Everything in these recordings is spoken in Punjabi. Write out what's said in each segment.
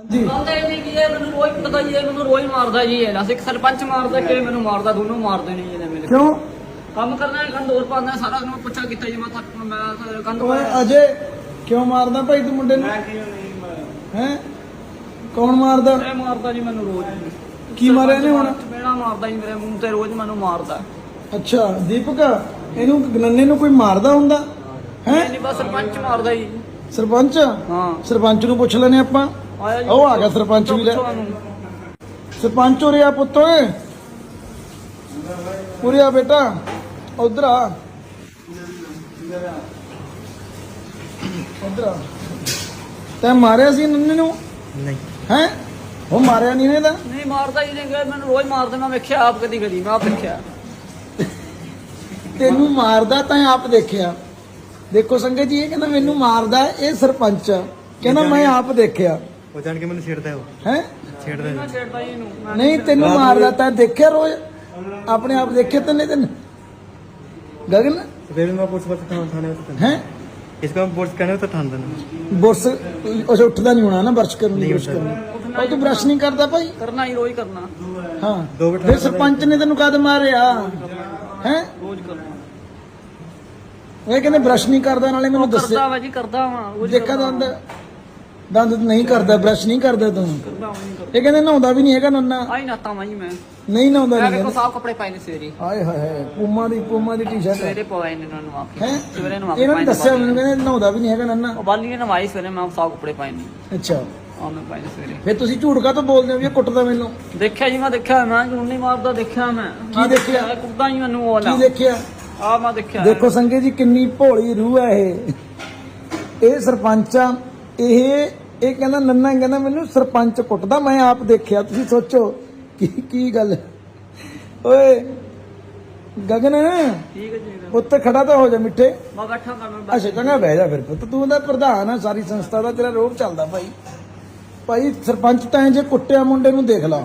ਹਾਂਜੀ। ਕਹਿੰਦੇ ਨਹੀਂ ਕਿ ਇਹ ਮੈਨੂੰ ਰੋਜ਼ ਪਤਾ ਜੀ ਇਹ ਮੈਨੂੰ ਰੋਜ਼ ਮਾਰਦਾ ਜੀ ਇਹ ਨਾ ਸਿੱਖ ਸਰਪੰਚ ਮਾਰਦਾ ਕਿ ਮੈਨੂੰ ਮਾਰਦਾ ਦੋਨੋਂ ਮਾਰਦੇ ਨੇ ਜੀ ਇਹਨੇ ਮੇਰੇ ਕਿਉਂ? ਕੰਮ ਕਰਨਾ ਹੈ ਕੰਦੋਰ ਪਾਉਂਦਾ ਸਾਰਾ ਦਿਨ ਪੁੱਛਾ ਕੀਤਾ ਜੀ ਮੈਂ ਥੱਕ ਮੈਂ ਕੰਦ ਓਏ ਅਜੇ ਕਿਉਂ ਮਾਰਦਾ ਭਾਈ ਤੂੰ ਮੁੰਡੇ ਨੂੰ? ਹੈ? ਕੌਣ ਮਾਰਦਾ? ਇਹ ਮਾਰਦਾ ਜੀ ਮੈਨੂੰ ਰੋਜ਼। ਕੀ ਮਾਰਿਆ ਇਹਨੇ ਹੁਣ? ਮੇਰਾ ਮਾਰਦਾ ਜੀ ਮੇਰੇ ਮੂੰਹ ਤੇ ਰੋਜ਼ ਮੈਨੂੰ ਮਾਰਦਾ। ਅੱਛਾ ਦੀਪਕ ਇਹਨੂੰ ਨੰਨੇ ਨੂੰ ਕੋਈ ਮਾਰਦਾ ਹੁੰਦਾ? ਹੈ? ਨਹੀਂ ਬਸ ਸਰਪੰਚ ਮਾਰਦਾ ਜੀ। ਸਰਪੰਚ? ਹਾਂ। ਸਰਪੰਚ ਨੂੰ ਪੁੱਛ ਲੈਨੇ ਆਪਾਂ। ਆਇਆ ਜੀ ਉਹ ਆ ਗਿਆ ਸਰਪੰਚ ਵੀ ਲੈ। ਸਰਪੰਚ ਹੋ ਰਿਹਾ ਪੁੱਤ ਓਏ। ਉਰੇ ਆ ਬੇਟਾ ਉਧਰ ਆ। ਉਧਰ ਆ। ਤੈਂ ਮਾਰਿਆ ਸੀ ਨੰਨੇ ਨੂੰ? ਨਹੀਂ। ਹੈ? ਉਹ ਮਾਰਿਆ ਨਹੀਂ ਇਹਦਾ? ਨਹੀਂ ਮਾਰਦਾ ਜੀ ਨਹੀਂ ਮੈਨੂੰ ਰੋਜ਼ ਮਾਰਦਾ ਮੈਂ ਵੇਖਿਆ ਆਪ ਕਦੀ ਕਦੀ ਮੈਂ ਆਪ ਵੇਖਿਆ। ਤੈਨੂੰ ਮਾਰਦਾ ਤਾਂ ਆਪ ਦੇਖਿਆ। ਦੇਖੋ ਸੰਗਤ ਜੀ ਇਹ ਕਹਿੰਦਾ ਮੈਨੂੰ ਮਾਰਦਾ ਇਹ ਸਰਪੰਚ। ਆ। ਕਹਿੰਦਾ ਮੈਂ ਆਪ ਦੇਖਿਆ। ਉਹ ਜਾਣ ਕੇ ਮੈਨੂੰ ਛੇੜਦਾ ਉਹ। ਹੈ? ਛੇੜਦਾ ਮੈਂ ਛੇੜਦਾ ਜੀ ਇਹਨੂੰ। ਮੈਂ- ਨਹੀਂ ਤੈਨੂੰ ਮਾਰਦਾ ਤਾਂ ਦੇਖਿਆ ਰੋਜ਼। ਆਪਣੇ ਆਪ ਦੇਖਿਆ ਤੈਨੇ ਤੈਨੂੰ? ਗਗਨ? ਸਵੇਰੇ ਮੈਂ ਪੁਲਿਸ ਵਾਸਤੇ ਥਾਣੇ ਥਾਣੇ ਵਾਸਤੇ ਹੈ? ਇਸ ਕਾ ਪੁਲਿਸ ਕਹਿੰਦੇ ਤਾਂ ਥਾਣ ਦੇਣਾ। ਬੁਰਸ ਉਹ ਉੱਠਦਾ ਨਹੀਂ ਹੋਣਾ ਨਾ ਬਰਸ਼ ਕਰਨ ਦੀ ਬਰਸ਼ ਕਰਨ ਉਹ ਤੂੰ ਬਰਸ਼ ਨਹੀਂ ਕਰਦਾ ਭਾਈ। ਕਰਨਾ ਹੀ ਰੋਜ਼ ਕਰਨਾ। ਹਾਂ। ਦੋ ਮਿੰਟ ਫਿਰ ਸਰਪੰਚ ਨੇ ਤੈਨੂੰ ਕਦ ਮਾਰਿਆ? ਹੈ? ਰੋਜ਼ ਕਰਨਾ। ਇਹ ਕਹਿੰਦੇ ਬਰਸ਼ ਨਹੀਂ ਕਰਦਾ ਨਾਲੇ ਮੈਨੂੰ ਕਰਦਾ ਦੱਸਿਆ। ਵਾ ਜੀ ਕਰਦਾ ਵਾ। ਰੋਜ਼ ਦੇਖਾ ਦੰਦ ਦੰਦ ਨਹੀਂ ਕਰਦਾ ਬਰਸ਼ ਨਹੀਂ ਕਰਦਾ ਤੂੰ। ਇਹ ਕਹਿੰਦੇ ਨਹਾਉਂਦਾ ਵੀ ਨਹੀਂ ਹੈਗਾ ਨੰਨਾ। ਆਈ ਨਾਤਾ ਜੀ ਮੈਂ। ਨਹੀਂ ਨਹਾਉਂਦਾ ਮੈਂ ਨਹੀਂ ਦੇਖੋ ਸਾਫ਼ ਕੱਪੜੇ ਪਾਏ ਨੇ ਸਵੇਰੇ। ਹਾਏ ਹਾਏ ਹਾਏ ਪੂਮਾ ਦੀ ਪੂਮਾ ਦੀ ਟੀ-ਸ਼ਰਟ ਸਵੇਰੇ ਪਵਾਏ ਨੇ ਇਹਨਾਂ ਨੂੰ ਆ ਕੇ। ਹੈ? ਸਵੇਰੇ ਕੇ ਇਹਨਾਂ ਨੇ ਨੇ ਦੱਸਿਆ ਮੈਨੂੰ ਕਹਿੰਦੇ ਨਹਾਉਂਦਾ ਵੀ ਨਹੀਂ ਹੈਗਾ ਨੰਨਾ। ਉਹ ਬਾਲੀ ਨੇ ਨਵਾਈ ਸਵੇਰੇ ਮੈਂ ਸਾਫ਼ ਕੱਪੜੇ ਪਾਏ ਨੇ। ਅੱਛਾ। ਆ ਮੈਂ ਪਾਏ ਨੇ ਸਵੇਰੇ। ਫਿਰ ਤੁਸੀਂ ਝੂਠ ਕਾ ਤੋਂ ਬੋਲਦੇ ਹੋ ਵੀ ਇਹ ਕੁੱਟਦਾ ਮੈਨੂੰ? ਦੇਖਿਆ ਜੀ ਮੈਂ ਦੇਖਿਆ ਮੈਂ ਝੂਠ ਨਹੀਂ ਮਾਰਦਾ ਦੇਖਿਆ ਮੈਂ। ਕੀ ਦੇਖਿਆ? ਕੁੱਦਾ ਹੀ ਮੈਨੂੰ ਉਹ ਕੀ ਦੇਖਿਆ? ਆ ਮੈਂ ਦੇਖਿਆ। ਦੇਖੋ ਸੰਗੇ ਜੀ ਕਿੰਨੀ ਭੋਲੀ ਰੂਹ ਹੈ ਇਹ। ਇਹ ਸਰਪੰਚ ਇਹ ਇਹ ਕਹਿੰਦਾ ਨੰਨਾ ਕਹਿੰਦਾ ਮੈਨੂੰ ਸਰਪੰਚ ਕੁੱਟਦਾ। ਮੈਂ ਆਪ ਦੇਖਿਆ। ਤੁਸੀਂ ਸੋਚੋ ਕੀ ਕੀ ਗੱਲ ਓਏ ਗਗਨ ਠੀਕ ਹੈ ਜੀ ਉੱਤੇ ਖੜਾ ਤਾਂ ਹੋ ਜਾ ਮਿੱਠੇ। ਮੈਂ ਬੈਠਾ ਕਰ ਮੈਂ ਅੱਛਾ ਚੰਗਾ ਬਹਿ ਜਾ ਫਿਰ ਪੁੱਤ। ਤੂੰ ਦਾ ਪ੍ਰਧਾਨ ਆ ਸਾਰੀ ਸੰਸਥਾ ਦਾ ਤੇਰਾ ਰੋਬ ਚੱਲਦਾ ਭਾਈ। ਭਾਈ ਸਰਪੰਚ ਤਾਂ ਜੇ ਕੁੱਟਿਆ ਮੁੰਡੇ ਨੂੰ ਦੇਖ ਲਾ।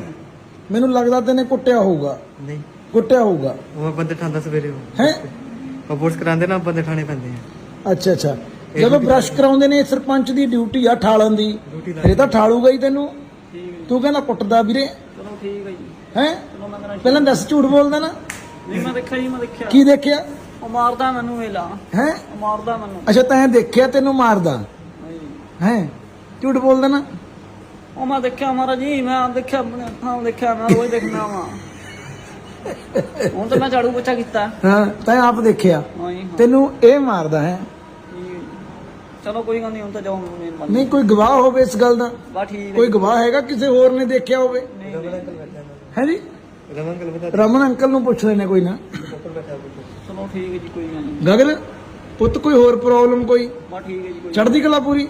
ਮੈਨੂੰ ਲੱਗਦਾ ਤੈਨੇ ਕੁੱਟਿਆ ਹੋਊਗਾ। ਨਹੀਂ। ਕੁੱਟਿਆ ਹੋਊਗਾ। ਉਹ ਬੰਦੇ ਠਾਂਦਾ ਸਵੇਰੇ ਹੈ? ਉਹ ਕਰਾਉਂਦੇ ਨਾ ਬੰਦੇ ਠਾਣੇ ਪੈਂਦੇ ਆ। ਅੱਛਾ ਅੱਛਾ। ਜਦੋਂ ਬ੍ਰਸ਼ ਕਰਾਉਂਦੇ ਨੇ ਸਰਪੰਚ ਦੀ ਡਿਊਟੀ ਆ ਠਾਲਣ ਦੀ ਫਿਰ ਇਹ ਤਾਂ ਠਾਲੂਗਾ ਹੀ ਤੈਨੂੰ। ਤੂੰ ਕਹਿੰਦਾ ਕੁੱਟਦਾ ਵੀਰੇ। ਚਲੋ ਠੀਕ ਹੈ ਜੀ। ਹੈ? ਚਲੋ ਮੈਂ ਕਰਾਂ ਪਹਿਲਾਂ ਦੱਸ ਝੂਠ ਬੋਲਦਾ ਨਾ। ਨਹੀਂ ਮੈਂ ਦੇਖਿਆ ਜੀ ਮੈਂ ਦੇਖਿਆ। ਕੀ ਦੇਖਿਆ? ਉਹ ਮਾਰਦਾ ਮੈਨੂੰ ਵੇਲਾ ਹੈ? ਮਾਰਦਾ ਮੈਨੂੰ। ਅੱਛਾ ਤੈਂ ਦੇਖਿਆ ਤੈਨੂੰ ਮਾਰਦਾ। ਹੈ? ਝੂਠ ਬੋਲਦਾ ਨਾ। ਉਹ ਮੈਂ ਦੇਖਿਆ ਮਹਾਰਾਜ ਜੀ ਮੈਂ ਆਪ ਦੇਖਿਆ ਆਪਣੇ ਅੱਖਾਂ ਨਾਲ ਦੇਖਿਆ ਮੈਂ ਰੋਜ਼ ਦੇਖਣਾ ਵਾ। ਹੁਣ ਤਾਂ ਮੈਂ ਝਾੜੂ ਪੋਚਾ ਕੀਤਾ। ਹਾਂ ਤੈਂ ਆਪ ਦੇਖਿਆ। ਤੈਨੂੰ ਇਹ ਮਾਰਦਾ ਹੈ। ਚਲੋ ਕੋਈ ਗੱਲ ਨਹੀਂ ਹੁਣ ਤਾਂ ਜਾਓ ਨਹੀਂ ਕੋਈ ਗਵਾਹ ਹੋਵੇ ਇਸ ਗੱਲ ਦਾ? ਬਾ ਠੀਕ ਹੈ। ਕੋਈ ਗਵਾਹ ਹੈਗਾ ਕਿਸੇ ਹੋਰ ਨੇ ਦੇਖਿਆ ਹੋਵੇ? ਨਹੀਂ ਰਮਨ ਨਹੀਂ। ਅੰਕਲ ਬੈਠਾ ਹੈ। ਜੀ? ਰਮਨ ਅੰਕਲ ਬਤਾ ਰਮਨ ਅੰਕਲ ਨੂੰ ਪੁੱਛ ਲੈਣੇ ਕੋਈ ਨਾ। ਉੱਪਰ ਬੈਠਾ ਪੁੱਛੋ ਚਲੋ ਠੀਕ ਹੈ ਜੀ ਕੋਈ ਗੱਲ ਨਹੀਂ। ਗਗਨ ਪੁੱਤ ਕੋਈ ਹੋਰ ਪ੍ਰੋਬਲਮ ਕੋਈ? ਬਾ ਠੀਕ ਹੈ ਜੀ ਕੋਈ ਚੜ੍ਹਦੀ ਕਲਾ ਪੂਰੀ?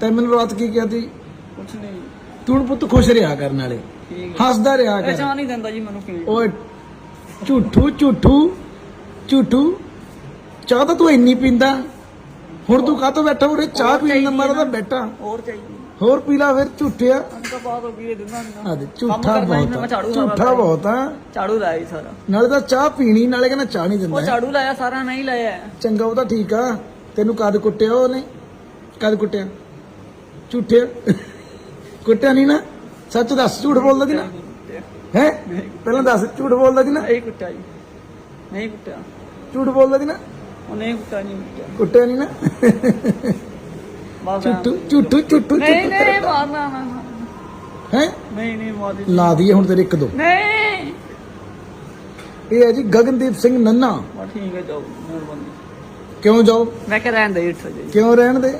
ਤੈ ਮੈਨੂੰ ਰਾਤ ਕੀ ਕਿਹਾ ਸੀ? ਕੁਛ ਨਹੀਂ। ਤੂੰ ਹੁਣ ਪੁੱਤ ਖੁਸ਼ ਰਿਹਾ ਕਰਨ ਵਾਲੇ ਠੀਕ ਹੈ। ਹੱਸਦਾ ਰਿਹਾ ਕਰ। ਚਾਹ ਨਹੀਂ ਦਿੰਦਾ ਜੀ ਮੈਨੂੰ ਕਿਵੇਂ ਓਏ ਝੂਠੂ ਝੂਠੂ ਝੂਠੂ। ਚਾਹ ਤਾਂ ਤੂੰ ਇੰਨੀ ਪੀਂਦਾ। ਹੁਣ ਤੂੰ ਕਾਹਤੋਂ ਬੈਠਾ ਉਰੇ? ਚਾਹ ਪੀਣ ਦਾ ਮਾਰਾ ਤਾਂ ਬੈਠਾ। ਹੋਰ ਚਾਹੀਦੀ ਹੋਰ ਪੀ ਲਾ ਫਿਰ ਝੂਠਿਆ। ਅੰਕ ਬਾਤ ਹੋ ਗਈ ਇਹ ਦਿੰਦਾ ਨਹੀਂ ਆ ਦੇ ਕੰਮ ਝੂਠਾ ਹੀ ਬਹੁਤ ਆ। ਝੂਠਾ ਬਹੁਤ ਆ। ਝਾੜੂ ਲਾਇਆ ਜੀ ਸਾਰਾ। ਨਾਲੇ ਤਾਂ ਚਾਹ ਪੀਣੀ ਨਾਲੇ ਕਹਿੰਦਾ ਚਾਹ ਨਹੀਂ ਉਹ ਦਿੰਦਾ ਝਾੜੂ ਲਾਇਆ ਸਾਰਾ ਨਹੀਂ ਲਾਇਆ। ਚੰਗਾ ਉਹ ਤਾਂ ਠੀਕ ਆ। ਤੈਨੂੰ ਕਦ ਕੁੱਟਿਆ ਉਹਨੇ? ਕਦ ਕੁੱਟਿਆ? ਝੂਠਿਆ? ਕੁੱਟਿਆ ਨਹੀਂ ਨਾ? ਸੱਚ ਦੱਸ ਝੂਠ ਬੋਲਦਾ ਸੀ ਨਾ? ਹੈ? ਪਹਿਲਾਂ ਦੱਸ ਝੂਠ ਬੋਲਦਾ ਸੀ ਨਾ? ਨਹੀਂ ਕੁੱਟਿਆ ਜੀ। ਨਹੀਂ ਕੁੱਟਿਆ। ਝੂਠ ਬੋਲਦਾ ਸੀ ਨਾ? ਕੁੱਟਿਆ ਨਹੀਂ ਕੁੱਟਿਆ ਕੁੱਟਿਆ ਨਹੀਂ ਨਾ? ਨਹੀਂ ਨਹੀਂ ਹੈ ਨਹੀਂ ਨਹੀਂ ਲਾ ਦਈਏ ਹੁਣ ਤੇਰੇ ਇੱਕ ਦੋ। ਨਹੀਂ। ਇਹ ਹੈ ਜੀ ਗਗਨਦੀਪ ਸਿੰਘ ਨੰਨਾ। ਬਾ ਠੀਕ ਹੈ ਜਾਓ ਮਿਹਰਬਾਨੀ। ਕਿਉਂ ਜਾਓ? ਮੈਂ ਕਿਹਾ ਰਹਿਣ ਦੇ ਇੱਥੇ ਜੀ ਕਿਉਂ ਰਹਿਣ ਦੇ?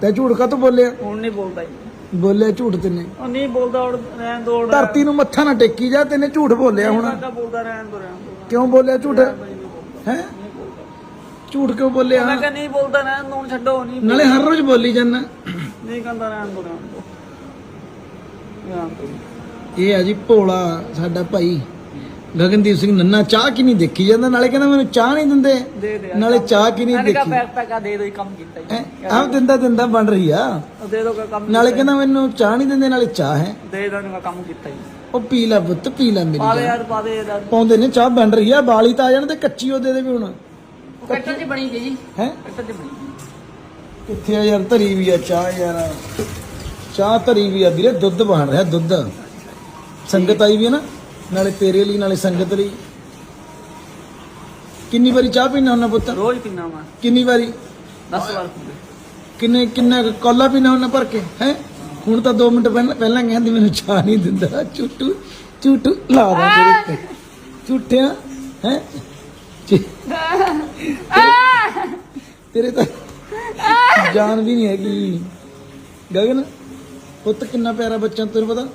ਤੇ ਝੂਠ ਕਾ ਬੋਲਿਆ? ਹੁਣ ਨਹੀਂ ਬੋਲਦਾ ਜੀ। ਬੋਲਿਆ ਝੂਠ ਤੈਨੇ। ਉਹ ਨਹੀਂ ਬੋਲਦਾ ਉਹ ਰਹਿਣ ਦੋ ਧਰਤੀ ਨੂੰ ਮੱਥਾ ਨਾ ਟੇਕੀ ਜਾ ਤੈਨੇ ਝੂਠ ਬੋਲਿਆ ਹੁਣ। ਹੁਣ ਬੋਲਦਾ ਰਹਿਣ ਦੋ ਰਹਿਣ ਦੋ। ਕਿਉਂ ਬੋਲਿਆ ਝੂਠ? ਹੈ? ਝੂਠ ਕਿਉਂ ਬੋਲਿਆ? ਮੈਂ ਕਿਹਾ ਨਹੀਂ ਬੋਲਦਾ ਰਹਿਣ ਦੋ ਛੱਡੋ ਨਹੀਂ ਨਾਲੇ ਹਰ ਰੋਜ਼ ਬੋਲੀ ਜਾਂਦਾ। ਨਹੀਂ ਕਹਿੰਦਾ ਰਹਿਣ ਦੋ ਰਹਿਣ ਦੋ। ਇਹ ਆ ਜੀ ਭੋਲਾ ਸਾਡਾ ਭਾਈ। ਗਗਨਦੀਪ ਸਿੰਘ ਨੰਨਾ ਚਾਹ ਕਿ ਨਹੀਂ ਦੇਖੀ ਜਾਂਦਾ ਨਾਲੇ ਕਹਿੰਦਾ ਮੈਨੂੰ ਚਾਹ ਨਹੀਂ ਦਿੰਦੇ। ਨਾਲੇ ਚਾਹ ਕਿ ਨਹੀਂ ਮੈਂ ਕਿਹਾ ਦੇਖੀ। ਦੇ ਦੋ ਹੀ ਕੰਮ ਕੀਤਾ ਜੀ। ਆਹ ਦਿੰਦਾ ਦਿੰਦਾ ਬਣ ਰਹੀ ਆ। ਦੇ ਦੋ ਕੰਮ ਨਾਲੇ ਕਹਿੰਦਾ ਮੈਨੂੰ ਚਾਹ ਨਹੀਂ ਦਿੰਦੇ ਨਾਲੇ ਚਾਹ ਹੈ। ਦੇ ਦੋ ਨਾ ਕੰਮ ਕੀਤਾ ਜੀ। ਉਹ ਪੀ ਲੈ ਪੁੱਤ ਪੀ ਲੈ ਮੇਰੀ ਪਾਵੇ ਯਾਰ ਪਾਵੇ ਪਾਉਂਦੇ ਨੇ ਚਾਹ ਬਣ ਰਹੀ ਆ ਬਾਲੀ ਤਾਂ ਆ ਜਾਣ ਤੇ ਕੱਚੀ ਉਹ ਦੇ ਦੇ ਵੀ ਹੁਣ। ਕਿੱਥੇ ਆ ਯਾਰ ਧਰੀ ਵੀ ਆ ਚਾਹ ਯਾਰ। ਚਾਹ ਧਰੀ ਵੀ ਆ ਵੀਰੇ ਦੁੱਧ ਬਣ ਰਿਹਾ ਦੁੱਧ। ਸੰਗਤ ਆਈ ਵੀ ਹੈ ਨਾ ਨਾਲੇ ਤੇਰੇ ਲਈ ਨਾਲੇ ਸੰਗਤ ਲਈ। ਕਿੰਨੀ ਵਾਰੀ ਚਾਹ ਪੀਣਾ ਹੁੰਦਾ ਪੁੱਤ? ਰੋਜ਼ ਪੀਣਾ ਵਾ। ਕਿੰਨੀ ਵਾਰੀ? 10 ਵਾਰ ਕਿੰਨੇ ਕਿੰਨਾ ਕੋਲਾ ਪੀਣਾ ਹੁੰਦਾ ਭਰ ਕੇ ਹੈ? ਹੁਣ ਤਾਂ 2 ਮਿੰਟ ਪਹਿਲਾਂ ਪਹਿਲਾਂ ਕਹਿੰਦੀ ਮੈਨੂੰ ਚਾਹ ਨਹੀਂ ਦਿੰਦਾ। ਝੂਟੂ ਝੂਟੂ ਲਾ ਦਾਂ ਤੇਰੇ ਤੇ ਝੂਟਿਆ ਹੈ? ਤੇਰੇ ਤਾਂ ਜਾਨ ਵੀ ਨਹੀਂ ਹੈਗੀ। ਗਗਨ ਪੁੱਤ ਕਿੰਨਾ ਪਿਆਰਾ ਬੱਚਾ ਤੈਨੂੰ ਪਤਾ?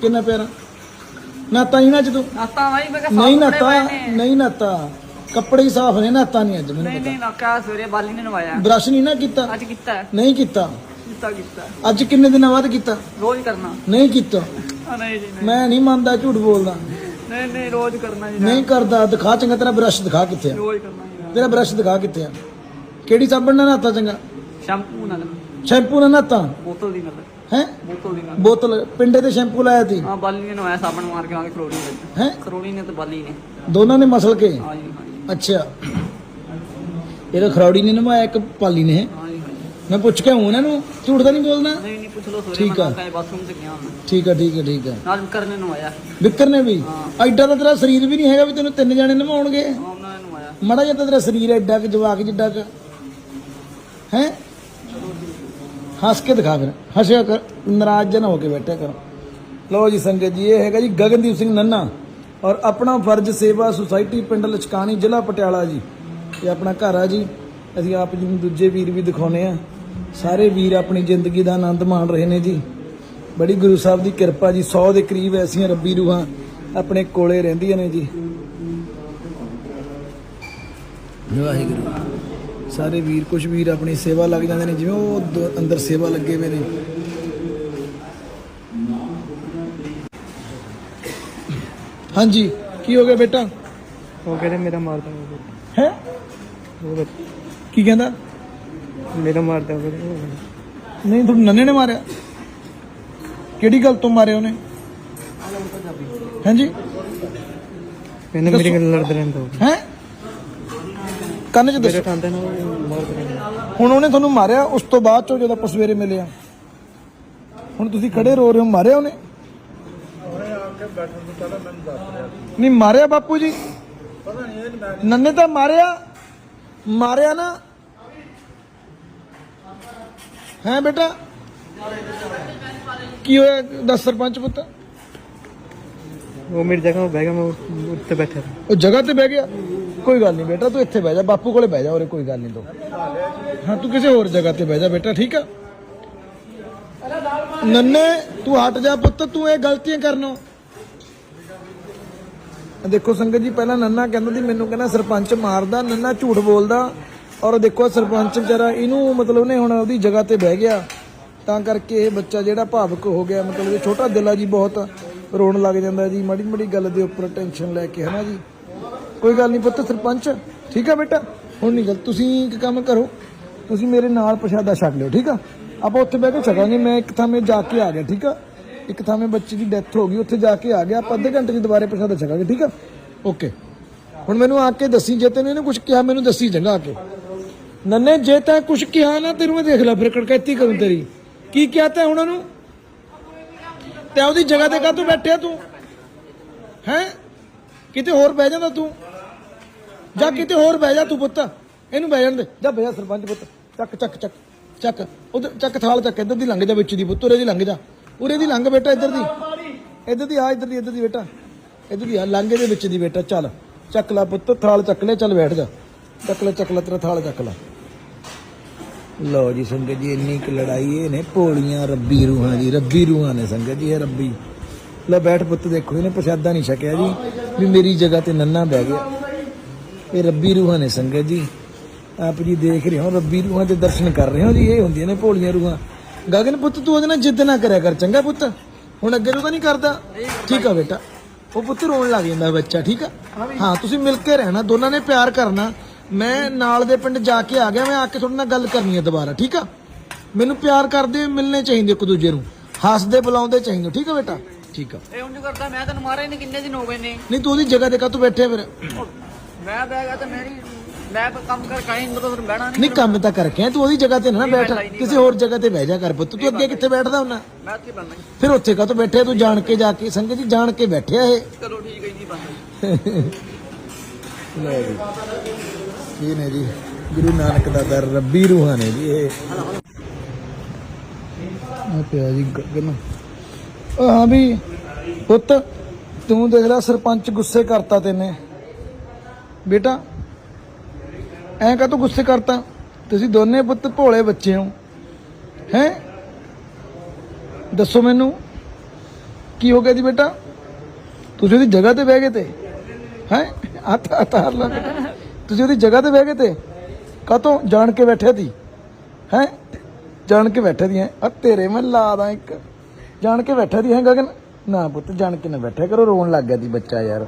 ਕਿੰਨਾ ਪਿਆਰਾ? ਨਾਤਾ ਹੀ ਨਾ ਅੱਜ ਤੂੰ? ਨਾਤਾ ਵਾਈ ਮੈਂ ਕਿਹਾ ਨਹੀਂ ਨਾਤਾ। ਨਹੀਂ ਨਾਤਾ। ਕੱਪੜੇ ਹੀ ਸਾਫ਼ ਨੇ ਨਾਤਾ ਨਹੀਂ ਅੱਜ ਮੈਨੂੰ ਨਹੀਂ ਪਤਾ। ਨਹੀਂ ਨਾ ਕਿਆ ਸਵੇਰੇ ਬਾਲੀ ਨੇ ਨਵਾਇਆ। ਬ੍ਰਸ਼ ਨਹੀਂ ਨਾ ਕੀਤਾ? ਅੱਜ ਕੀਤਾ। ਨਹੀਂ ਕੀਤਾ? ਕੀਤਾ ਕੀਤਾ। ਅੱਜ ਕਿੰਨੇ ਦਿਨਾਂ ਬਾਅਦ ਕੀਤਾ? ਰੋਜ਼ ਕਰਨਾ। ਨਹੀਂ ਕੀਤਾ। ਨਹੀਂ ਜੀ ਨਹੀਂ। ਮੈਂ ਨਹੀਂ ਮੰਨਦਾ ਝੂਠ ਬੋਲਦਾ। ਨਹੀਂ ਨਹੀਂ ਰੋਜ਼ ਕਰਨਾ ਜੀ। ਨਹੀਂ ਕਰਦਾ ਦਿਖਾ ਚੰਗਾ ਤੇਰਾ ਬ੍ਰਸ਼ ਦਿਖਾ ਕਿੱਥੇ ਆ? ਰੋਜ਼ ਕਰਨਾ ਜੀ ਤੇਰਾ ਬ੍ਰਸ਼ ਦਿਖਾ ਕਿੱਥੇ ਆ? ਕਿਹੜੀ ਸਾਬਣ ਨਾਲ ਨਹਾਤਾ ਚੰਗਾ? ਸ਼ੈਂਪੂ ਨਾਲ। ਸ਼ੈਂਪੂ ਨਾਲ ਨਹਾਤਾ? ਬੋਤਲ ਦੀ ਨਾਲ। ਹੈ? ਬੋਤਲ ਦੀ ਨਾਲ। ਬੋਤਲ ਪਿੰਡੇ ਤੇ ਸ਼ੈਂਪੂ ਲਾਇਆ ਤੀ ਹਾਂ ਬਾਲੀ ਨੇ ਨਵਾਇਆ ਸਾਬਣ ਮਾਰ ਕੇ ਆ ਕੇ ਖਰੋੜੀ ਵਿੱਚ। ਹੈ? ਖਰੋੜੀ ਨੇ ਤੇ ਬਾਲੀ ਨੇ। ਦੋਨਾਂ ਨੇ ਮਸਲ ਕੇ? ਹਾਂ ਜੀ ਅੱਛਾ। ਇਹਦਾ ਖਰੌੜੀ ਨੇ ਨਵਾਇਆ ਇੱਕ ਪਾਲੀ ਨੇ। ਮੈਂ ਪੁੱਛ ਕੇ ਆਉਂ ਇਹਨਾਂ ਨੂੰ ਝੂਠ ਤਾਂ ਨਹੀਂ ਬੋਲਦਾ ਨਹੀਂ ਨਹੀਂ ਪੁੱਛ ਲਓ ਸਵੇਰੇ ਠੀਕ ਆ। ਮੈਂ ਬਾਥਰੂਮ ਚ ਗਿਆ ਹਾਂ ਠੀਕ ਆ ਠੀਕ ਆ ਠੀਕ ਆ। ਨਾਲ ਕਰਨੇ ਨਵਾਇਆ ਵਿਕਰ ਨੇ ਵੀ? ਐਡਾ ਤਾਂ ਤੇਰਾ ਸਰੀਰ ਵੀ ਨਹੀਂ ਹੈਗਾ ਵੀ ਤੈਨੂੰ ਤਿੰਨ ਜਾਣੇ ਨਵਾਉਣਗੇ। ਉਹਨਾਂ ਨੇ ਨਵਾਇਆ ਮੜਾ ਜਿਹਾ ਤਾਂ ਤੇਰਾ ਸਰੀਰ ਐਡਾ ਕਿ ਜਵਾਕ ਜਿੱਡਾ ਕਿ। ਹੈ? ਹੱਸ ਕੇ ਦਿਖਾ ਫਿਰ। ਹੱਸਿਆ ਕਰ ਨਾਰਾਜ਼ ਜਿਹਾ ਨਾ ਹੋ ਕੇ ਬੈਠਿਆ ਕਰ। ਲਓ ਜੀ ਸੰਗਤ ਜੀ ਇਹ ਹੈਗਾ ਜੀ ਗਗਨਦੀਪ ਸਿੰਘ ਨੰਨਾ ਔਰ ਆਪਣਾ ਫਰਜ਼ ਸੇਵਾ ਸੁਸਾਇਟੀ ਪਿੰਡ ਲਚਕਾਣੀ ਜ਼ਿਲ੍ਹਾ ਪਟਿਆਲਾ ਜੀ। ਇਹ ਆਪਣਾ ਘਰ ਆ ਜੀ। ਅਸੀਂ ਆਪ ਜੀ ਨੂੰ ਦੂਜੇ ਵੀਰ ਵੀ ਦਿਖਾਉਨੇ ਆ। ਸਾਰੇ ਵੀਰ ਆਪਣੀ ਜ਼ਿੰਦਗੀ ਦਾ ਆਨੰਦ ਮਾਣ ਰਹੇ ਨੇ ਜੀ। ਬੜੀ ਗੁਰੂ ਸਾਹਿਬ ਦੀ ਕਿਰਪਾ ਜੀ 100 ਦੇ ਕਰੀਬ ਐਸੀਆਂ ਰੱਬੀ ਰੂਹਾਂ ਆਪਣੇ ਕੋਲੇ ਰਹਿੰਦੀਆਂ ਨੇ ਜੀ। ਵਾਹਿਗੁਰੂ। ਸਾਰੇ ਵੀਰ ਕੁਝ ਵੀਰ ਆਪਣੀ ਸੇਵਾ ਲੱਗ ਜਾਂਦੇ ਨੇ ਜਿਵੇਂ ਉਹ ਅੰਦਰ ਸੇਵਾ ਲੱਗੇ ਹੋਏ ਨੇ। ਹਾਂਜੀ ਕੀ ਹੋ ਗਿਆ ਬੇਟਾ? ਉਹ ਕਹਿੰਦੇ ਮੇਰਾ ਮਾਰਦਾ ਹੈ? ਕੀ ਕਹਿੰਦਾ? ਮੇਰਾ ਮਾਰਦਾ ਉਹ ਕਹਿੰਦੇ ਨਹੀਂ ਤੁਹਾਨੂੰ ਨੰਨੇ ਨੇ ਮਾਰਿਆ? ਕਿਹੜੀ ਗੱਲ ਤੋਂ ਮਾਰਿਆ ਉਹਨੇ? ਹਾਂਜੀ? ਕਹਿੰਦੇ ਮੇਰੀ ਗੱਲ ਲੜਦਾ ਰਹਿੰਦਾ ਹੈ। ਕੰਨ ਚ ਮੇਰੇ ਦੱਸੋ। ਮਾਰਦਾ ਰਹਿੰਦਾ ਹੁਣ ਉਹਨੇ ਤੁਹਾਨੂੰ ਮਾਰਿਆ ਉਸ ਤੋਂ ਬਾਅਦ ਚੋਂ ਜਦੋਂ ਆਪਾਂ ਸਵੇਰੇ ਮਿਲੇ ਆ। ਹੁਣ ਤੁਸੀਂ ਖੜੇ ਰੋ ਰਹੇ ਹੋ ਮਾਰਿਆ ਉਹਨੇ? ਨਹੀਂ ਮਾਰਿਆ ਬਾਪੂ ਜੀ। ਨੰਨੇ ਤਾਂ ਮਾਰਿਆ। ਮਾਰਿਆ ਨਾ। ਹੈ ਬੇਟਾ? ਕੀ ਹੋਇਆ? ਦੱਸ ਸਰਪੰਚ ਪੁੱਤ। ਉਹ ਮੇਰੀ ਜਗ੍ਹਾ ਉਹ ਬਹਿ ਗਿਆ ਮੈਂ ਉਹ- ਉੱਤੇ ਬੈਠਾ ਸੀ। ਉਹ ਜਗ੍ਹਾ ਤੇ ਬਹਿ ਗਿਆ? ਕੋਈ ਗੱਲ ਨਹੀਂ ਬੇਟਾ ਤੂੰ ਇੱਥੇ ਬਹਿ ਜਾ ਬਾਪੂ ਕੋਲੇ ਬਹਿ ਜਾ ਉਰੇ ਕੋਈ ਗੱਲ ਨਹੀਂ ਤੂੰ। ਹਾਂ ਤੂੰ ਕਿਸੇ ਹੋਰ ਜਗ੍ਹਾ ਤੇ ਬਹਿ ਜਾ ਬੇਟਾ ਠੀਕ ਆ? ਨੰਨੇ ਤੂੰ ਹਟ ਜਾ ਪੁੱਤ ਤੂੰ ਇਹ ਗਲਤੀਆਂ ਕਰਨੋਂ ਦੇਖੋ ਸੰਗਤ ਜੀ ਪਹਿਲਾਂ ਨੰਨਾ ਕਹਿੰਦਾ ਸੀ ਮੈਨੂੰ ਕਹਿੰਦਾ ਸਰਪੰਚ ਮਾਰਦਾ ਨੰਨਾ ਝੂਠ ਬੋਲਦਾ। ਔਰ ਦੇਖੋ ਸਰਪੰਚ ਵਿਚਾਰਾ, ਇਹਨੂੰ ਮਤਲਬ ਨੇ ਹੁਣ ਉਹਦੀ ਜਗ੍ਹਾ ਤੇ ਬਹਿ ਗਿਆ। ਤਾਂ ਕਰਕੇ ਇਹ ਬੱਚਾ ਜਿਹੜਾ ਭਾਵਕ ਹੋ ਗਿਆ, ਮਤਲਬ ਇਹ ਛੋਟਾ ਦਿਲ ਆ ਜੀ ਬਹੁਤ ਰੋਣ ਲੱਗ ਜਾਂਦਾ ਜੀ, ਮਾੜੀ ਮਾੜੀ ਗੱਲ ਦੇ ਉੱਪਰ ਟੈਨਸ਼ਨ ਲੈ ਕੇ, ਹਨਾ ਜੀ? ਕੋਈ ਗੱਲ ਨਹੀਂ ਪੁੱਤ ਸਰਪੰਚ, ਠੀਕ ਆ ਬੇਟਾ? ਹੁਣ ਨਹੀਂ ਗੱਲ, ਤੁਸੀਂ ਇੱਕ ਕੰਮ ਕਰੋ, ਤੁਸੀਂ ਮੇਰੇ ਨਾਲ ਪ੍ਰਸ਼ਾਦਾ ਛਕ ਲਿਓ, ਠੀਕ ਆ? ਆਪਾਂ ਉੱਥੇ ਬਹਿ ਕੇ ਛਕਾਂਗੇ, ਮੈਂ ਇੱਕ ਥਾਂ 'ਤੇ ਜਾ ਕੇ ਆ ਗਿਆ, ਠੀਕ ਆ? ਇੱਕ ਥਾਂ 'ਤੇ ਬੱਚੇ ਦੀ ਡੈਥ ਹੋ ਗਈ, ਉੱਥੇ ਜਾ ਕੇ ਆ ਗਿਆ, ਆਪਾਂ ਅੱਧੇ ਘੰਟੇ 'ਚ ਦੁਬਾਰੇ ਪ੍ਰਸ਼ਾਦਾ ਛਕਾਂਗੇ, ਠੀਕ ਆ? ਓਕੇ ਹੁਣ ਮੈਨੂੰ ਆ ਕੇ ਦੱਸੀ, ਜੇ ਤੈਨੂੰ ਇਹਨੇ ਕੁਝ ਕਿਹਾ, ਮੈਨੂੰ ਦੱਸੀ ਚੰਗਾ ਆ ਕੇ। ਨੰਨੇ, ਜੇ ਤੈਂ ਕੁਛ ਕਿਹਾ ਨਾ ਤੈਨੂੰ ਮੈਂ ਦੇਖ ਲੈ ਫਿਰ ਕੜਕੈਤੀ ਕਰੂੰ ਤੇਰੀ। ਕੀ ਕਿਹਾ ਤੈਂ ਉਹਨਾਂ? ਨੂੰ ਤੇ ਉਹਦੀ ਜਗ੍ਹਾ ਤੇ ਕਾ ਤੂੰ ਬੈਠਿਆ ਤੂੰ? ਹੈ? ਕਿਤੇ ਹੋਰ ਬਹਿ ਜਾਂਦਾ ਤੂੰ? ਜਾਂ ਕਿਤੇ ਹੋਰ ਬਹਿ ਜਾ ਤੂੰ ਪੁੱਤ। ਇਹਨੂੰ ਬਹਿ ਜਾਣ ਦੇ। ਜਾ ਬਹਿ ਜਾ ਸਰਪੰਚ ਪੁੱਤ। ਚੱਕ ਚੱਕ ਚੱਕ। ਚੱਕ। ਉਧਰ ਚੱਕ ਥਾਲ ਚੱਕ। ਇੱਧਰ ਦੀ ਲੰਘ ਜਾ ਵਿੱਚ ਦੀ ਪੁੱਤ। ਉਰੇ ਦੀ ਲੰਘ ਜਾ। ਉਰੇ ਦੀ ਲੰਘ ਬੇਟਾ ਇੱਧਰ ਦੀ। ਇੱਧਰ ਦੀ ਆ, ਇੱਧਰ ਦੀ ਇੱਧਰ ਦੀ ਬੇਟਾ। ਇੱਧਰ ਦੀ ਆ। ਲੰਘੇ ਦੇ ਵਿੱਚ ਦੀ ਬੇਟਾ। ਚੱਲ। ਚੱਕ ਲੈ ਪੁੱਤ। ਥਾਲ ਚੱਕ ਲੈ। ਚੱਲ ਬੈਠ ਜਾ। ਚੱਕ ਲੈ ਚੱਕ ਲੈ, ਤੇਰਾ ਥਾਲ ਚੱਕ ਲੈ। ਲਓ ਜੀ ਸੰਗਤ ਜੀ, ਇੰਨੀ ਕੁ ਲੜਾਈ ਇਹ ਨੇ, ਭੋਲੀਆਂ ਰੱਬੀ ਰੂਹਾਂ ਜੀ ਰੱਬੀ ਰੂਹਾਂ ਨੇ ਸੰਗਤ ਜੀ, ਇਹ ਰੱਬੀ। ਲੈ ਬੈਠ ਪੁੱਤ, ਦੇਖੋ, ਇਹਨੇ ਪ੍ਰਸ਼ਾਦਾ ਨਹੀਂ ਛਕਿਆ ਜੀ, ਵੀ ਮੇਰੀ ਜਗ੍ਹਾ ਤੇ ਨੰਨਾ ਬਹਿ ਗਿਆ। ਇਹ ਰੱਬੀ ਰੂਹਾਂ ਨੇ ਸੰਗਤ ਜੀ। ਆਪ ਜੀ ਦੇਖ ਰਹੇ ਹੋ, ਰੱਬੀ ਰੂਹਾਂ ਦੇ ਦਰਸ਼ਨ ਕਰ ਰਹੇ ਹੋ ਜੀ, ਇਹ ਹੁੰਦੀਆਂ ਨੇ ਭੋਲੀਆਂ ਰੂਹਾਂ। ਗਗਨ ਪੁੱਤ, ਤੂੰ ਉਹਦੇ ਨਾਲ ਜਿੱਦ ਨਾ ਕਰਿਆ ਕਰ, ਚੰਗਾ ਪੁੱਤ। ਹੁਣ ਅੱਗੇ ਤੋਂ ਤਾਂ ਨਹੀਂ ਕਰਦਾ। ਠੀਕ ਆ ਬੇਟਾ। ਉਹ ਪੁੱਤ ਰੋਣ ਲੱਗ ਜਾਂਦਾ ਬੱਚਾ, ਠੀਕ ਆ? ਹਾਂ, ਤੁਸੀਂ ਮਿਲ ਕੇ ਰਹਿਣਾ, ਦੋਨਾਂ ਨੇ ਪਿਆਰ ਕਰਨਾ। ਮੈਂ ਨਾਲ ਦੇ ਪਿੰਡ ਜਾ ਕੇ ਆ ਗਿਆ ਮੈਂ ਆ ਕੇ ਤੁਹਾਡੇ ਨਾਲ ਗੱਲ ਕਰਨੀ ਹੈ ਦੁਬਾਰਾ ਠੀਕ ਆ? ਮੈਨੂੰ ਪਿਆਰ ਕਰਦੇ ਮਿਲਣੇ ਚਾਹੀਦੇ ਇੱਕ ਦੂਜੇ ਨੂੰ ਹੱਸਦੇ ਬੁਲਾਉਂਦੇ ਚਾਹੀਦੇ ਠੀਕ ਆ ਬੇਟਾ? ਠੀਕ ਆ। ਇਹ ਉਂਝ ਕਰਦਾ ਮੈਂ ਤੈਨੂੰ ਮਾਰਿਆ ਨਹੀਂ ਕਿੰਨੇ ਦਿਨ ਹੋ ਗਏ ਨੇ? ਨਹੀਂ ਤੂੰ ਉਹਦੀ ਜਗ੍ਹਾ ਤੇ ਕਾ ਤੂੰ ਬੈਠੇ ਫਿਰ। ਮੈਂ ਬਹਿ ਗਿਆ ਤੇ ਮੇਰੀ ਮੈਂ ਕੰਮ ਕਰ ਕਾਹੀਂ ਤਾਂ ਫਿਰ ਬਹਿਣਾ ਨਹੀਂ ਨਹੀਂ ਕੰਮ ਤਾਂ ਕਰਕੇ ਆਇਆ, ਤੂੰ ਉਹਦੀ ਜਗ੍ਹਾ ਤੇ ਨਾ ਬੈਠ ਕਿਸੇ ਹੋਰ ਜਗ੍ਹਾ ਤੇ ਬਹਿ ਜਾ ਕਰ ਪੁੱਤ ਤੂੰ ਅੱਗੇ ਕਿੱਥੇ ਬੈਠਦਾ ਹੁੰਨਾ ਮੈਂ ਬਹਿਣਾ ਜੀ। ਫਿਰ ਉੱਥੇ ਕਾ ਬੈਠਿਆ ਤੂੰ ਜਾਣ ਕੇ ਜਾ ਕੇ ਸੰਗਤ ਜੀ ਜਾਣ ਕੇ ਬੈਠਿਆ ਇਹ? ਚਲੋ ਠੀਕ ਹੈ ਜੀ ਬਸ ਲੈ ਜੀ। ਇਹ ਨੇ ਜੀ, ਗੁਰੂ ਨਾਨਕ ਦਾ ਦਰ, ਰੱਬੀ ਰੂਹਾਂ ਨੇ ਜੀ ਇਹ। ਆ ਪਿਆ ਜੀ ਗਗਨ। ਉਹ ਹਾਂ ਵੀ, ਪੁੱਤ, ਤੂੰ ਦੇਖ ਲੈ ਸਰਪੰਚ ਗੁੱਸੇ ਕਰਤਾ ਤੈਨੇ। ਬੇਟਾ, ਐਂ ਕਾ ਤੂੰ ਗੁੱਸੇ ਕਰਤਾ? ਤੁਸੀਂ ਦੋਨੇ ਪੁੱਤ ਭੋਲੇ ਬੱਚੇ ਹੋ। ਹੈ? ਦੱਸੋ ਮੈਨੂੰ, ਕੀ ਹੋ ਗਿਆ ਜੀ ਬੇਟਾ? ਤੁਸੀਂ ਉਹਦੀ ਜਗ੍ਹਾ ਤੇ ਬਹਿ ਗਏ ਤੇ। ਹੈ? ਹੱਥ ਹੱਥ ਹਰ ਲਾ ਤੁਸੀਂ ਉਹਦੀ ਜਗ੍ਹਾ ਤੇ ਬਹਿ ਗਏ ਤੇ ਕਾਤੋਂ ਜਾਣ ਕੇ ਬੈਠੇ ਸੀ। ਹੈ? ਜਾਣ ਕੇ ਬੈਠੇ ਦੀ ਹੈ? ਆ ਤੇਰੇ ਮੈਂ ਲਾ ਇੱਕ। ਜਾਣ ਕੇ ਬੈਠੇ ਦੀ ਹੈ ਗਗਨ? ਨਾ ਪੁੱਤ, ਜਾਣ ਕੇ ਨਾ ਬੈਠਿਆ ਕਰੋ। ਰੋਣ ਲੱਗ ਗਿਆ ਦੀ ਬੱਚਾ ਯਾਰ।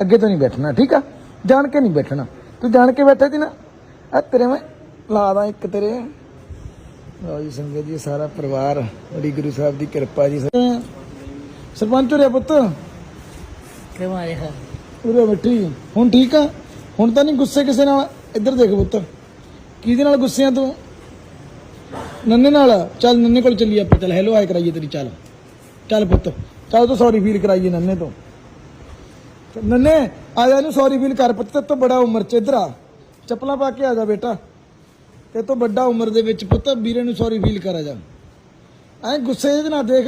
ਅੱਗੇ ਤੋਂ ਨਹੀਂ ਬੈਠਣਾ, ਠੀਕ ਆ? ਜਾਣ ਕੇ ਨਹੀਂ ਬੈਠਣਾ। ਤੂੰ ਜਾਣ ਕੇ ਬੈਠੇ ਸੀ ਨਾ? ਆ ਤੇਰੇ ਮੈਂ ਲਾ ਦਾਂ ਇੱਕ ਤੇਰੇ। ਲਓ ਜੀ, ਸੰਗਤ ਜੀ, ਸਾਰਾ ਪਰਿਵਾਰ, ਬੜੀ ਗੁਰੂ ਸਾਹਿਬ ਦੀ ਕਿਰਪਾ ਜੀ। ਸਰਪੰਚ ਹੋਰਿਆ ਪੁੱਤ। ਕਿਉਂ ਆਏ ਹਾਂ? ਉਰੇ ਮਿੱਠੀ ਹੁਣ ਠੀਕ ਆ? ਹੁਣ ਤਾਂ ਨਹੀਂ ਗੁੱਸੇ ਕਿਸੇ ਨਾਲ? ਇੱਧਰ ਦੇਖ ਪੁੱਤ। ਕਿਹਦੇ ਨਾਲ ਗੁੱਸੇ ਆ ਤੂੰ? ਨੰਨੇ ਨਾਲ। ਚੱਲ ਨੰਨੇ ਕੋਲ ਚੱਲੀ ਆਪਾਂ। ਚੱਲ ਹੈਲੋ ਹਾਈ ਕਰਾਈਏ ਤੇਰੀ, ਚੱਲ। ਚੱਲ ਪੁੱਤ। ਚੱਲ ਤੂੰ ਸੌਰੀ ਫੀਲ ਕਰਾਈਏ ਨੰਨੇ ਤੋਂ। ਨੰਨੇ, ਆ ਜਾ ਇਹਨੂੰ ਸੌਰੀ ਫੀਲ ਕਰ। ਪੁੱਤ ਤੇ ਤੋਂ ਬੜਾ ਉਮਰ ਚ ਇੱਧਰ ਆ। ਚੱਪਲਾਂ ਪਾ ਕੇ ਆ ਜਾ ਬੇਟਾ। ਤੇ ਤੋਂ ਵੱਡਾ ਉਮਰ ਦੇ ਵਿੱਚ ਪੁੱਤ ਵੀਰੇ ਨੂੰ ਸੌਰੀ ਫੀਲ ਕਰ ਆ ਜਾ। ਐ ਗੁੱਸੇ ਦੇ ਨਾਲ ਦੇਖ।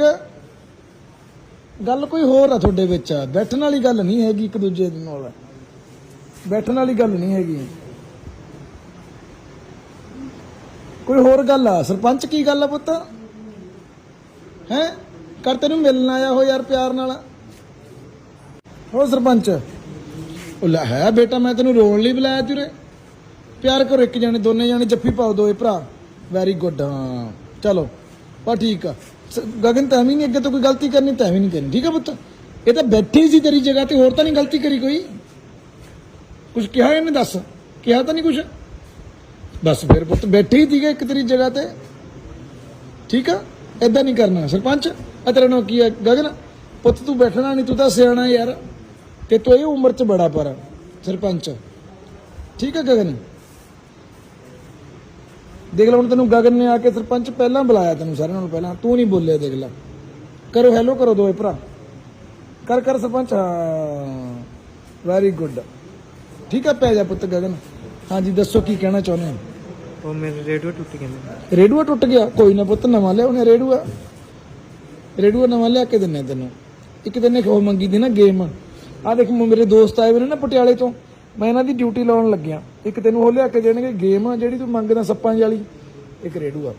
ਗੱਲ ਕੋਈ ਹੋਰ ਆ ਤੁਹਾਡੇ ਵਿੱਚ। ਬੈਠਣ ਵਾਲੀ ਗੱਲ ਨਹੀਂ ਹੈਗੀ ਇੱਕ ਦੂਜੇ ਦੇ ਨਾਲ। ਬੈਠਣ ਵਾਲੀ ਗੱਲ ਨਹੀਂ ਹੈਗੀ। ਕੋਈ ਹੋਰ ਗੱਲ ਆ? ਸਰਪੰਚ ਕੀ ਗੱਲ ਆ ਪੁੱਤ? ਹੈ? ਕਰ ਤੈਨੂੰ ਮਿਲਣ ਆਇਆ ਹੋ ਯਾਰ ਪਿਆਰ ਨਾਲ। ਹੋ ਸਰਪੰਚ। ਉਹ ਲੈ ਹੈ ਬੇਟਾ, ਮੈਂ ਤੈਨੂੰ ਰੋਣ ਲਈ ਬੁਲਾਇਆ ਤੇਰੇ। ਪਿਆਰ ਕਰੋ ਇੱਕ ਜਣੇ, ਦੋਨੇ ਜਣੇ, ਜੱਫੀ ਪਾਓ ਦੋਏ ਭਰਾ। ਵੈਰੀ ਗੁੱਡ ਹਾਂ। ਚਲੋ ਬਾ ਠੀਕ ਆ। ਗਗਨ ਤਾਂ ਵੀ ਨਹੀਂ, ਅੱਗੇ ਤੋਂ ਕੋਈ ਗਲਤੀ ਕਰਨੀ ਤਾਂ ਵੀ ਨਹੀਂ ਕਰਨੀ। ਠੀਕ ਆ ਪੁੱਤ? ਇਹ ਤਾਂ ਬੈਠੀ ਸੀ ਤੇਰੀ ਜਗ੍ਹਾ ਤੇ, ਹੋਰ ਤਾਂ ਨਹੀਂ ਗਲਤੀ ਕਰੀ ਕੋਈ। ਕੁਝ ਕਿਹਾ ਇਹਨੇ ਦੱਸ? ਕਿਹਾ ਤਾਂ ਨਹੀਂ ਕੁਝ ਬਸ ਫਿਰ ਪੁੱਤ, ਬੈਠੇ ਹੀ ਸੀਗਾ ਇੱਕ ਤੇਰੀ ਜਗ੍ਹਾ ਤੇ। ਠੀਕ ਆ? ਐਦਾਂ ਨਹੀਂ ਕਰਨਾ। ਸਰਪੰਚ ਆ ਤੇਰਾ ਨਾਮ ਕੀ ਹੈ ਗਗਨ, ਪੁੱਤ ਤੂੰ ਬੈਠਣਾ ਨਹੀਂ, ਤੂੰ ਤਾਂ ਸਿਆਣਾ ਯਾਰ। ਤੇ ਤੂੰ ਇਹ ਉਮਰ 'ਚ ਬੜਾ ਪਰ, ਸਰਪੰਚ। ਠੀਕ ਹੈ ਗਗਨ? ਦੇਖ ਲੈ ਹੁਣ ਤੈਨੂੰ ਗਗਨ ਨੇ ਆ ਕੇ ਸਰਪੰਚ ਪਹਿਲਾਂ ਬੁਲਾਇਆ ਤੈਨੂੰ ਸਾਰਿਆਂ ਨਾਲੋਂ ਪਹਿਲਾਂ। ਤੂੰ ਨਹੀਂ ਬੋਲਿਆ ਦੇਖ ਲੈ। ਕਰੋ ਹੈਲੋ ਕਰੋ ਦੋਏ ਭਰਾ। ਕਰ ਕਰ ਸਰਪੰਚ ਵੈਰੀ ਗੁੱਡ ਠੀਕ ਹੈ ਪੈ ਜਾ ਪੁੱਤ ਗਗਨ। ਹਾਂਜੀ ਦੱਸੋ ਕੀ ਕਹਿਣਾ ਚਾਹੁੰਦੇ ਹੋ? ਉਹ ਮੇਰੇ ਰੇਡੀਓ ਟੁੱਟ ਗਿਆ ਰੇਡੂਆ ਟੁੱਟ ਗਿਆ? ਕੋਈ ਨਾ ਪੁੱਤ ਨਵਾਂ ਲਿਆ ਉਹਨੇ ਰੇਡੂਆ। ਰੇਡੂਆ ਨਵਾਂ ਲਿਆ ਕੇ ਦਿੰਨੇ ਤੈਨੂੰ। ਇੱਕ ਦਿਨ ਇੱਕ ਹੋਰ ਮੰਗੀ ਦੀ ਨਾ ਗੇਮ ਆ ਦੇਖ ਮੇਰੇ ਦੋਸਤ ਆਏ ਹੋਏ ਨੇ ਨਾ ਪਟਿਆਲੇ ਤੋਂ। ਮੈਂ ਇਹਨਾਂ ਦੀ ਡਿਊਟੀ ਲਾਉਣ ਲੱਗਿਆ। ਇੱਕ ਤੈਨੂੰ ਉਹ ਲਿਆ ਕੇ ਦੇਣਗੇ ਗੇਮ ਜਿਹੜੀ ਤੂੰ ਮੰਗਦਾ ਸੱਪਾਂ ਵਾਲੀ। ਇੱਕ ਰੇਡੂ ਆ।